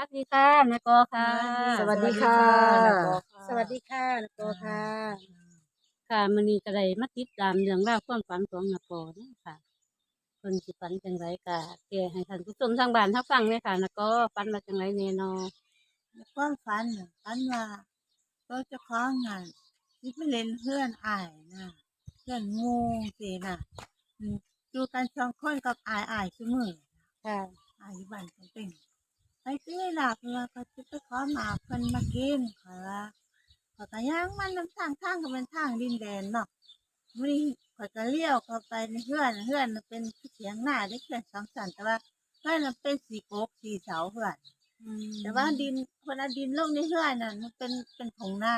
วัสดีค่ะนายกอค่ะ สวัสดีค่ะ สวัสดีค่ะนกโกค่ะ ค่ะมื้อนี้ก็ได้มาติดตามเรื่องราวความฝันของนายกอเนาะค่ะเพิ่นสิฝันจังไดก็แก้ให้ท่านผู้ชมทางบ้านรับฟังเลยค่ะนายกอฝันว่าจังไดแน่นอนความฝันน่ะฝันว่าก็จะคล้องงานที่ไปเล่นเพื่อนอายนะเพื่อนงูสิน่ะอืมอยู่กันสองคนกับอายอายเสมอค่ะอายอยู่บ้านกันเป็น ไปซื้อหลับว่าก็จะไปขอหมากเพิ่นมากินค่ะว่าขอยก็ย่างมันน้ำทางทางก็เป็นทางดินแดนเนาะมื้อนี้ข่อยก็เลี้ยวเข้าไปในเฮือนเฮือนน่ะเป็นเสียงหน้าได้เพื่อนสองสันแต่ว่าเฮือนน่ะเป็นสีโกกสีเสาเพื่อนแต่ว่าดินเพิ่นเอาดินลงในเฮือนน่ะมันเป็นเป็นทงหน้า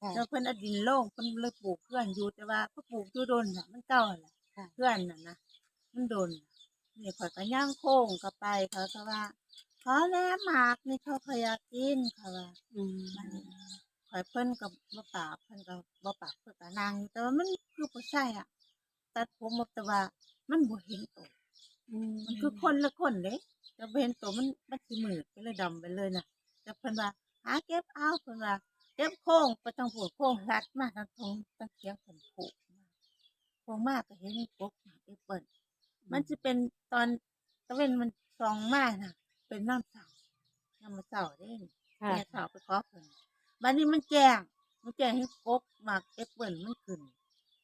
ค่ะแล้วเพิ่นเอาดินลงเพิ่นเลยปลูกเพื่อนอยู่แต่ว่าเพิ่นปลูกอยู่โดนน่ะมันเก่าแหละค่ะเพื่อนน่ะนะมันโดนนี่ข่อยก็ย่างโค้งก็ไปเขาก็ว่า ขอแลหมากนี่เขาขอยอยากกินเขาว่าอืมมันข่อยเพิ่นก็บ่ปากเพิ่นก็บ่ปากเพิ่นก็นั่งอยู่แต่ว่ามันคือบ่ใช่อะตัดผมออกแต่ว่ามันบ่เห็นตัวอืมมันคือคนละคนเด้แต่บ่เห็นตัวมันมันสิมืดก็เลยดำไปเลยน่ะแต่เพิ่นว่าหาเก็บเอาเพิ่นว่าเก็บโค้งไปทางหัวโค้งรัดมาทางตรงทางเคียงเพิ่นผูกมาโค้งมากก็เห็นกบหาเอเปิ้ลมันจะเป็นตอนตะเว้นมันส่องมากน่ะ เป็นน้ำเสาน้ำมะเสาเด้นี่ค่ะ แม่เสาไปขอเพิ่นบัดนี้มันแจ้ง มันแจ้งให้กบหมากเอเปิ้ลมันขึ้น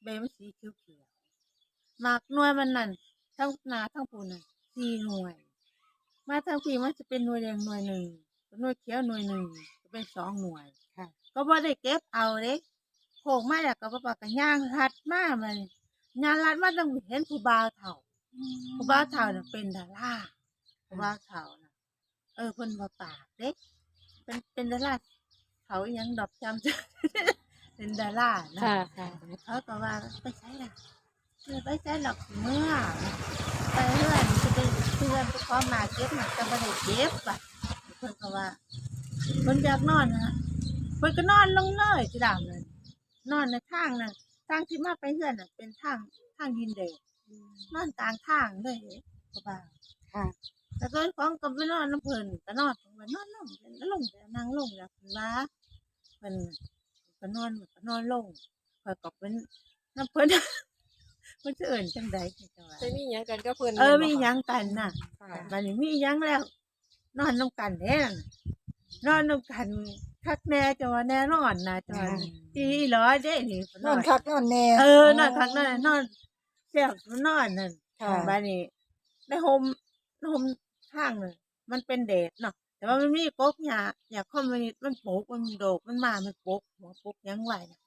ใบมันสีเขียวๆหมากหน่วยมันนั่นทั้งหนาทั้งปูนั่นสี่หน่วย มาทางพี่มันจะเป็นหน่วยแดงหน่วยหนึ่งหน่วยเขียวหน่วยหนึ่งก็เป็นสองหน่วยค่ะ ก็บ่ได้เก็บเอาเด้โผล่มาแล้วก็บ่ปากกันย่างลัดมามันย่างลัดมาต้องเห็นผู้บ่าวเฒ่า ผู้บ่าวเฒ่าน่ะเป็นดาราผู้บ่าวเฒ่าน่ะ เออเพิ่นบ่ปากเด้เป็นเป็นดาราเขาอิหยังดอกจำเป็นดารานะค่ะค่ะ เขาก็ว่าไปใช้ล่ะเออไปใช้หรอกเมื่อไปเรื่อยจะไปเพื่อนไปขอมาเก็บมาจะไม่ได้เก็บอะเพิ่นก็ว่าเพิ่นอยากนอนนะเพิ่นก็นอนลงเลยที่ดามเลยนอนในทางนั้นทางที่มาไปเพื่อนน่ะ เป็นทางทางดินแดงนอนกลางทางเลยก็ว่าค่ะ แต่ก็ของก็ไปนอนน้ำเพิ่นก็นอนของมันนอนลงแล้วลงแล้วนั่งลงแล้วเพิ่นว่าเพิ่นก็นอนก็นอนลงคอยก็เป็นน้ำเพิ่นเพิ่นจะเอิ่นจังใดจังว่าจะมีหยังกันก็เพิ่นเออแนบ่มีคะหยังกันน่ะค่ะบัดนี้มีหยังแล้ว นอนนำกันแน่น่ะนอนนำกันคักแน่จังว่าแน่นอนนะจังว่าอีหลอเด้นี่นอนคักนอนแน่เออนอนคักนอนนอนเสียบนอนนั่นค่ะบัดนี้ในโฮมในโฮม ข้างนึงมันเป็นเดทเนาะแต่ว่ามันมีกกหญ้าหญ้าคอมมิวนิสต์มันปลูกมันโดกมันมา มันปลูกหัวปลูกหยังไว้น่ะ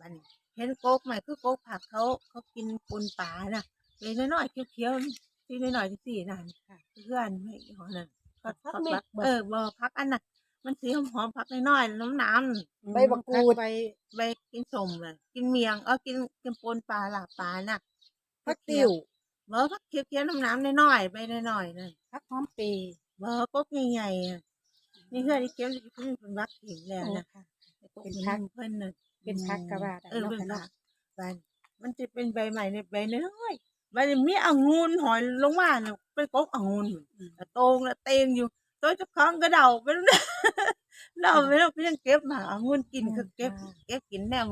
บัดนี้เห็นกกใหม่คือกกผักเขาเขากินปนป่าน่ะเล็กน้อยๆเขียวๆที่น้อยๆที่นั่นค่ะเพื่อนไม่หอนั่นผักผักบักเออบ่ผักอันน่ะมันสีหอมๆผักน้อยๆน้ำน้ำใบบักกูดใบใบกินสมเลยกินเมียงเออกินกินปนปลาหลาปลาน่ะพักติ๋ว บ่ผักเขียวๆน้ำน้ำน้อยๆใบน้อยๆนั่นพักหอมปีบ่กกใหญ่ๆอะนี่เพื่อนที่เขียวที่เพิ่นเป็นวักถิ่นแล้วนะเป็นพักเพิ่นน่ะเป็นพักกะว่าได้เออเนาะเป็นค่ะผัเนาะกใบมันจะเป็นใบใหม่ในใบน้อยๆใบนี้มีองุ่นหอยลงมาเนี่ยเป็นกกองุ่นกระโตงและเตงอยู่ตัวเจ้าของก็เดาไปแล้วนะเดาไปแล้วก็ยังเก็บมาองุ่นกินคือเก็บเก็บกินแนว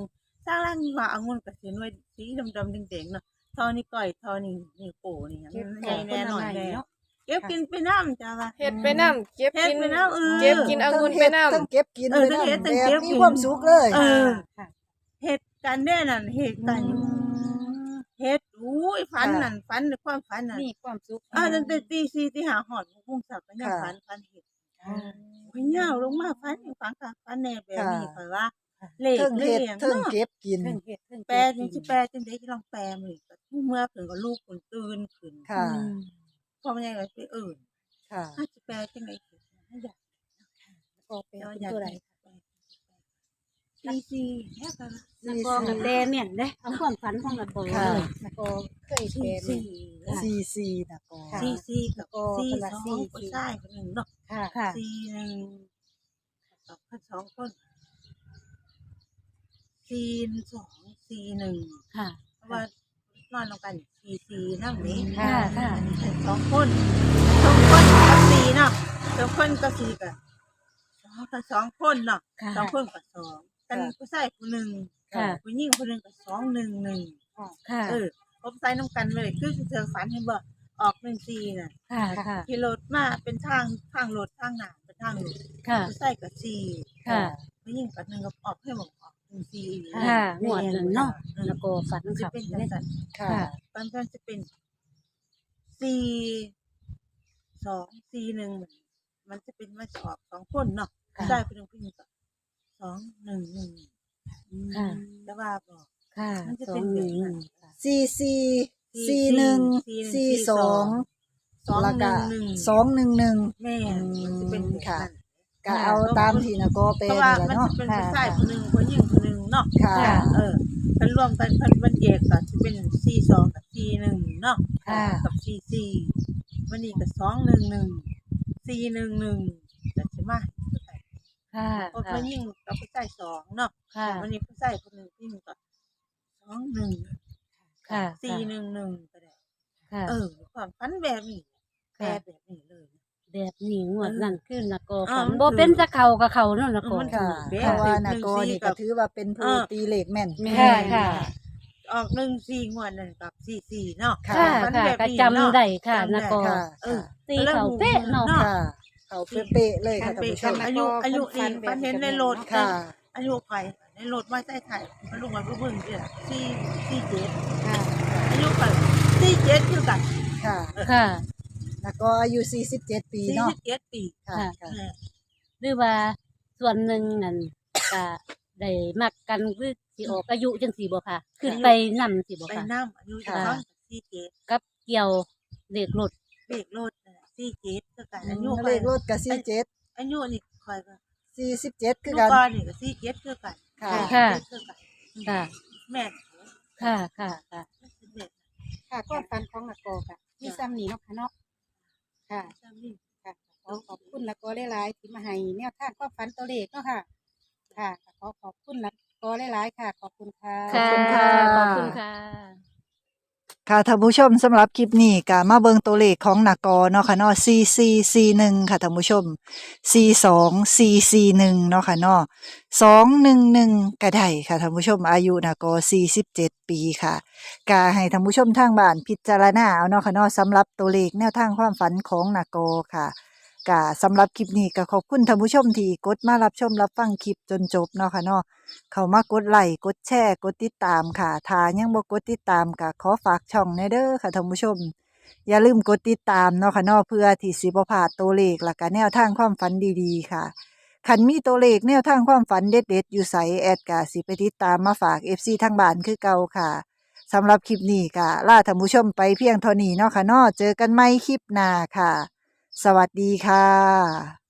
สร้างร่างมาองุ่นกับสีนวยสีดำๆแดงๆเนาะ ทอนี่ก้อยทอนี่นี่โป้นี่เก็บใหญ่แน่หน่อยเนาะเนาะเก็บกินไปน้ำจ้าว่าเฮ็ดไปน้ำเก็บเฮ็ดกินไปน้ำเออเก็บกินองุ่นไปน้ำทั้งเก็บกินเออไปทั้งเฮ็ดน้ำทั้งแบเก็บบมีกินความสุขเลยเออค่ะเฮ็ดกันแน่นั่นเฮ็ดกันอยู่เฮ็ดอุ้ยฝันนั่นฝันในความฝันนั่นมีความสุขอ่าตั้งแต่ตีสี่ตีห้าหอดหกโมงเช้าก็ยังฝันฝันเฮ็ดค่ะโอ้ยยาวลงมาฝันฝันค่ะฝันแน่แบบนี้ข่อยว่า เลขเทิงเลเฮ็ดขเทิงเนาะ เก็บกิน เพิ่งเฮ็ดเพิ่งแปลจังสิแปลจังได๋ลองแปลมื้อก็เมื่อคืนก็ลูกคนตื่นขึ้นค่ะพ่อแม่ก็สิเอิ้นค่ะ ถ้าสิแปลจังได๋สิให้อยากก็เป็นเอาเป็นอยากตัวใดตีสี่แล้วก็แล้วก็กระแตเนี่ยเด้เอาความฝันของกระโตค่ะ เลยแล้วก็เคยตีเป็นสี่ ซีซีนะก็ค่ะสี่สี่กับก็สี่คนละสสี่องผู้ชายคนหนึ่งเนาะค่ะ ค่ะสี่หนึ่งกับคนสองคน สี่สองสี่หนึ่งค่ะ เพราะว่านอนลงกันสี่สี่นั่งนี้ค่ะค่ะเป็นสองคนสองคนกับสี่เนาะสองคนกับสี่กับเอาทั้งสองคนเนาะค่ะสองคนกับสองกันค่ะผู้ชายคนหนึ่งค่ะ ผู้หญิงคนหนึ่งกับสองหนึ่งหนึ่งค่ะ เออผมใส่น้ำกันเลยคือเธอฝันเห็นบ่ออกหนึ่งซีน่ะค่ะ ค่ะขี่รถมาเป็นทางทางรถทางหนาเป็นทางรถค่ะ ผู้ชายกับซีค่ะ ผู้หญิงกับหนึ่งกับออกให้หมด ออกหนึ่งซีอีกค่ะงวดนั้นเนาะเออแล้วก็ฝันมันจะขับเป็นจัเลงยสันค่ะค่ะตอนนั้นจะเป็นสี่สองสี่หนึ่งมันจะเป็นมาจะออกสองคนเนาะค่ะ ได้เป็นผู้หญิงกับสองหนึ่งหนึ่งค่ะแล้วว่าบอก ค่ะมันจะสอเป็งนหแบนึ่บงนั้นค่ะซีซีซีซีหนึ่งซีหนึ่งซีซีสสอองงสองแล้วหก็นึ่งหนึ่งสองหนึ่งหนึ่ง แม่นมันจะเป็นแบบค่ะนั้น ก็เอาตามที่นะโกเปเพนราะว่านี่แหละมันเนาะจะเป็นค่ะผู้ชายคนหนึ่งผู้หญิงคนหนึ่งเนาะค่ะ ค่ะ เออมันรวมกันมันมันแยกก็จะเป็นซีสองกับซีหนึ่งเนาะค่ะ กับซีซีวันนี้ก็สองหนึ่งหนึ่งซีหนึ่งหนึ่งแต่ใช่ไหมค่ะคนผู้หญิงกับผู้ชายสองเนาะค่ะ วันนี้ผู้ชายคนหนึ่งที่หนึ่งก็สองหนึ่งค่ะซีหนึ่งหนึ่งก็ได้ ค่ะ เออความฝันแบบนี้แปลค่ะ แบบนี้เลย แบบนี้งวดนั่นขึ้นนะก็อ่าฝันมันบ่คือเป็นจะเขากับเขาเนาะนะก็มันค่ะแบบเพราะว่าหนึ่นางโกสี่นี่กัก็บถือว่าเป็นผู้เออตีเลขแม่นค่ะค่ะ ออกหนึ่งสี่งวดนั่นกับสี่สี่เนาะค่ะค่ะฝันค่ะแบบก็นี้จำเนาะได้ค่ะจำได้นะก็ค่ะเออตีเขาเป๊ะเนาะเนาะค่ะเขาเป๊ะๆเลยค่ะท่านเป็นผู้ชกันมอายุอายุนี่ฝันเห็นในรถค่ะ อายุใครในรถว่าใต้ไทยมันลงมาเพิ่งเนี่ยสี่สี่เจ็ดค่ะอายุใครสี่เจ็ดคือกันค่ะค่ะ แล้วก็อายุ47 ปีสี่เนาะสิบเจ็ดปีค่ะค่ะค่ะ เออหรือว่าส่วนหนึ่งนั่น ก็ได้มักกันคือสิออกอายุจังสี่บ่ค่ะขึ้นไปนำสิบ่ไปค่ะน้ำอายุจะค่ะท้องสี่เจ็ดกับเกี่ยวเลขรถ เบรกรถสี่เจ็ดคือกันอือามยุเลขรถก็47อายุนี่คอยกัน47 คือลูกกันก้อนนี่ก็สี่เจ็ดคือกันค่ะ ค่ะ คือกันค่ะ แม่นค่ะค่ะค่ะเด็ดค่ะความฝันของนักโกค่ะมีซ้ำนี่เนาะค่ะเนาะ ค่ะจำนี่ค่ะขอขอบคุณนักโกหลายๆที่มาให้แนวทางความฝันตัวเลขเนาะค่ะ ค่ะขอขอบคุณนักโกหลายๆค่ะ ขอบคุณค่ะ ขอบคุณค่ะ ขอบคุณค่ะ ค่ะท่านผู้ชมสำหรับคลิปนี้ก็มาเบิงตัวเลขของนากอเนาะค่ะเนาะ4441ค่ะท่านผู้ชม 42441เนาะค่ะเนาะ211ก็ได้ค่ะท่านผู้ชมอายุนากอ47 ปีค่ะก็ให้ท่านผู้ชมทางบ้านพิจารณาเอาเนาะค่ะเนาะสำหรับตัวเลขแนวทางความฝันของนากอค่ะ ก็สำหรับคลิปนี้ก็ขอบคุณท่านผู้ชมที่กดมารับชมรับฟังคลิปจนจบเนาะค่ะเนาะเข้ามากดไลค์กดแชร์กดติดตามค่ะถ้ายังบ่กดติดตามก็ขอฝากช่องในเด้อค่ะท่านผู้ชม อย่าลืมกดติดตามเนาะค่ะเนาะเพื่อที่สิบ่พลาดตัวเลขและก็แนวทางความฝันดีๆ ค่ะคันมีตัวเลขแนวทางความฝันเด็ดๆ อยู่ไสแอดก็สิไปติดตามมาฝาก FC ทางบ้านคือเก่าค่ะสำหรับคลิปนี้ก็ลาท่านผู้ชมไปเพียงเท่านี้เนาะค่ะเนาะเจอกันใหม่คลิปหน้าค่ะ สวัสดีค่ะ